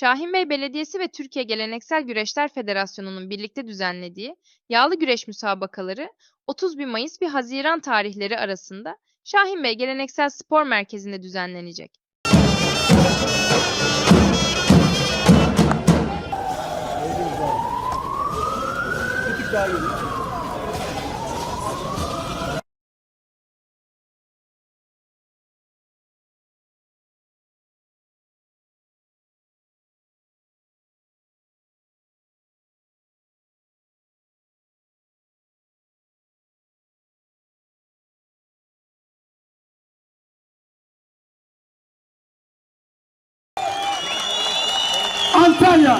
Şahinbey Belediyesi ve Türkiye Geleneksel Güreşler Federasyonu'nun birlikte düzenlediği yağlı güreş müsabakaları 31 Mayıs ve Haziran tarihleri arasında Şahinbey Geleneksel Spor Merkezi'nde düzenlenecek. Antalya.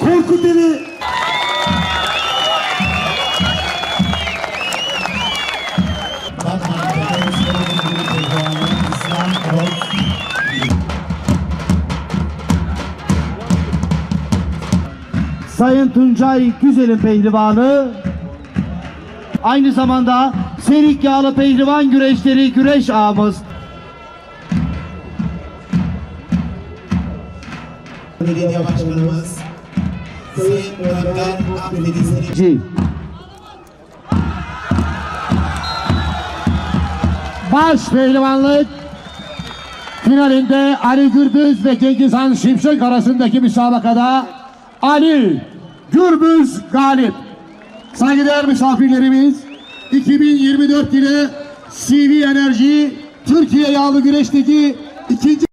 Korkuteli Sayın Tuncay Güzel'in pehlivanı. Aynı zamanda Serik Yağlı Pehlivan Güreşleri güreş ağımız Belediye Başkanımız Sayın Önder Akdeniz Selim Ci. Baş pehlivanlık finalinde Ali Gürbüz ve Cengizhan Şimşek arasındaki müsabakada Ali Gürbüz galip. Saygıdeğer misafirlerimiz 2024 yılı CV Enerji Türkiye Yağlı Güreş'teki ikinci